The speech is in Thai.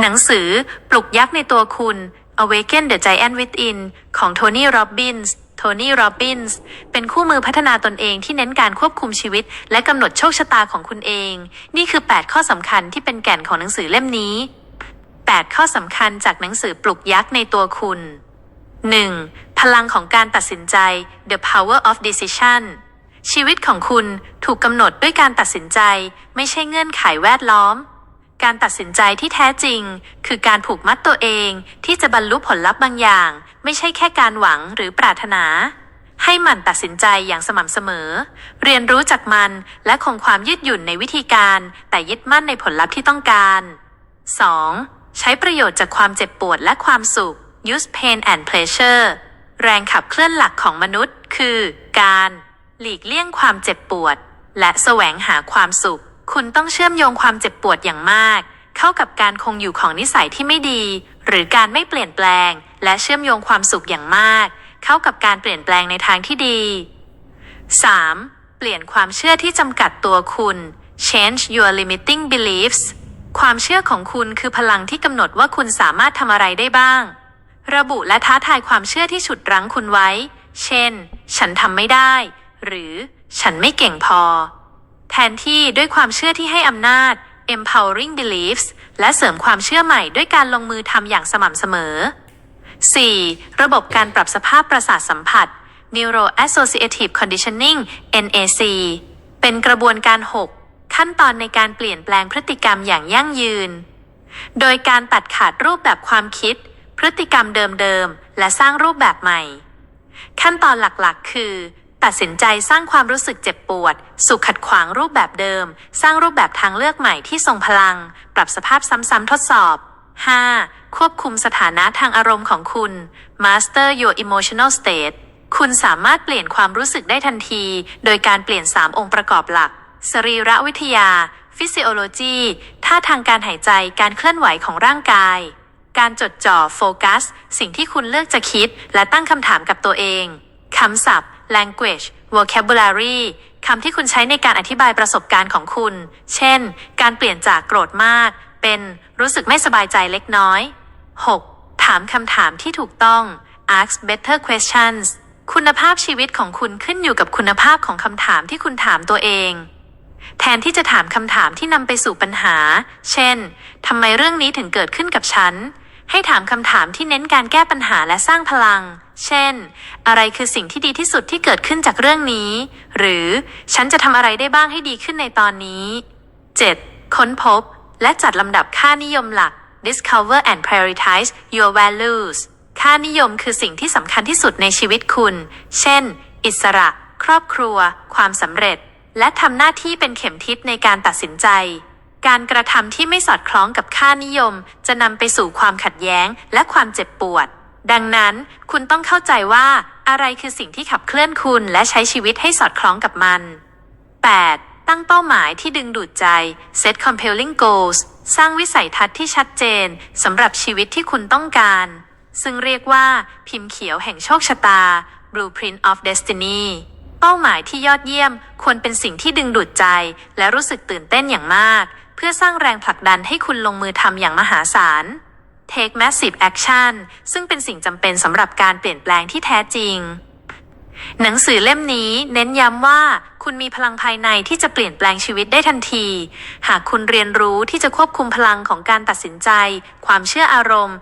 หนังสือปลุกยักษ์ในตัวคุณ Awaken the Giant Within ของโทนี่ โรบินส์ โทนี่ โรบินส์ เป็นคู่มือพัฒนาตนเองที่เน้นการควบคุมชีวิต และกำหนดโชคชะตาของคุณเอง นี่คือ 8 ข้อสำคัญที่เป็นแก่นของหนังสือเล่มนี้ 8 ข้อสำคัญจากหนังสือปลุกยักษ์ในตัวคุณ 1. พลังของการตัดสินใจ The Power of Decision ชีวิตของคุณถูกกำหนดด้วยการตัดสินใจ ไม่ใช่เงื่อนไขแวดล้อม การตัดสินใจที่แท้จริง คือการผูกมัดตัวเองที่จะบรรลุผลลัพธ์บางอย่าง ไม่ใช่แค่การหวังหรือปรารถนา ให้มันตัดสินใจอย่างสม่ำเสมอ เรียนรู้จากมันและคงความยืดหยุ่นในวิธีการ แต่ยึดมั่นในผลลัพธ์ที่ต้องการ 2. ใช้ประโยชน์จากความเจ็บปวดและความสุข use pain and pleasure แรงขับเคลื่อนหลักของมนุษย์ คือ การ หลีกเลี่ยงความเจ็บปวด และแสวงหาความสุข คุณต้องเชื่อมโยงความเจ็บปวดอย่างมาก เข้ากับการคงอยู่ของนิสัยที่ไม่ดี หรือการไม่เปลี่ยนแปลง และเชื่อมโยงความสุขอย่างมาก เข้ากับการเปลี่ยนแปลงในทางที่ดี 3. เปลี่ยนความเชื่อที่จำกัดตัวคุณ change your limiting beliefs ความเชื่อของคุณคือพลังที่กำหนดว่าคุณสามารถทำอะไรได้บ้าง ระบุและท้าทายความเชื่อที่ฉุดรั้งคุณไว้ เช่น ฉันทำไม่ได้ หรือ ฉันไม่เก่งพอ แทนที่ด้วยความเชื่อที่ให้อำนาจ empowering beliefs และเสริมความเชื่อใหม่ด้วยการลงมือทำอย่างสม่ำเสมอ 4. ระบบการปรับสภาพประสาทสัมผัส Neuro Associative Conditioning NAC เป็นกระบวนการ 6 ขั้นตอนในการเปลี่ยนแปลงพฤติกรรมอย่างยั่งยืน โดยการตัดขาดรูปแบบความคิด พฤติกรรมเดิมๆ และสร้างรูปแบบใหม่ ขั้นตอนหลักๆ คือ ตัดสินใจสร้างความรู้สึกเจ็บปวด สุขขัดขวางรูปแบบเดิม สร้างรูปแบบทางเลือกใหม่ที่ทรงพลัง ปรับสภาพซ้ำๆทดสอบ 5. ควบคุมสถานะทางอารมณ์ของคุณ Master your emotional state คุณสามารถเปลี่ยนความรู้สึกได้ทันที โดยการเปลี่ยน 3 องค์ประกอบหลัก สรีระวิทยา Physiology ท่าทางการหายใจการเคลื่อนไหวของร่างกาย การจดจ่อโฟกัส สิ่งที่คุณเลือกจะคิด และตั้งคำถามกับตัวเองคำศัพท์ language vocabulary คำที่คุณใช้ในการอธิบายประสบการณ์ของคุณ เช่น การเปลี่ยนจากโกรธมาก เป็นรู้สึกไม่สบายใจเล็กน้อย 6. ถามคำถามที่ถูกต้อง ask better questions คุณภาพชีวิตของคุณขึ้นอยู่กับคุณภาพของคำถามที่คุณถามตัวเอง แทนที่จะถามคำถามที่นำไปสู่ปัญหา เช่น ทำไมเรื่องนี้ถึงเกิดขึ้นกับฉัน ให้ถามคำถามที่เน้นการแก้ปัญหาและสร้างพลัง เช่น อะไรคือสิ่งที่ดีที่สุดที่เกิดขึ้นจากเรื่องนี้ หรือฉันจะทำอะไรได้บ้างให้ดีขึ้นในตอนนี้ 7. ค้นพบ และจัดลำดับค่านิยมหลัก discover and prioritize your values ค่านิยมคือสิ่งที่สำคัญที่สุดในชีวิตคุณ เช่น อิสระ ครอบครัว ความสำเร็จ และทำหน้าที่เป็นเข็มทิศในการตัดสินใจ การกระทำที่ไม่สอดคล้องกับค่านิยม จะนำไปสู่ความขัดแย้งและความเจ็บปวด ดังนั้นคุณต้องเข้าใจว่าอะไรคือสิ่งที่ขับเคลื่อนคุณและใช้ชีวิตให้สอดคล้องกับมัน 8. ตั้งเป้าหมายที่ดึงดูดใจ set compelling goals สร้างวิสัยทัศน์ที่ชัดเจนสำหรับชีวิตที่คุณต้องการ ซึ่งเรียกว่า พิมพ์เขียวแห่งโชคชะตา blueprint of destiny เป้าหมายที่ยอดเยี่ยมควรเป็นสิ่งที่ดึงดูดใจ และรู้สึกตื่นเต้นอย่างมาก เพื่อสร้างแรงผลักดันให้คุณลงมือทำอย่างมหาศาล take massive action ซึ่งเป็นสิ่งจำเป็นสำหรับการเปลี่ยนแปลงที่แท้จริง หนังสือเล่มนี้เน้นย้ำว่าคุณมีพลังภายในที่จะเปลี่ยนแปลงชีวิตได้ทันที หากคุณเรียนรู้ที่จะควบคุมพลังของการตัดสินใจ ความเชื่ออารมณ์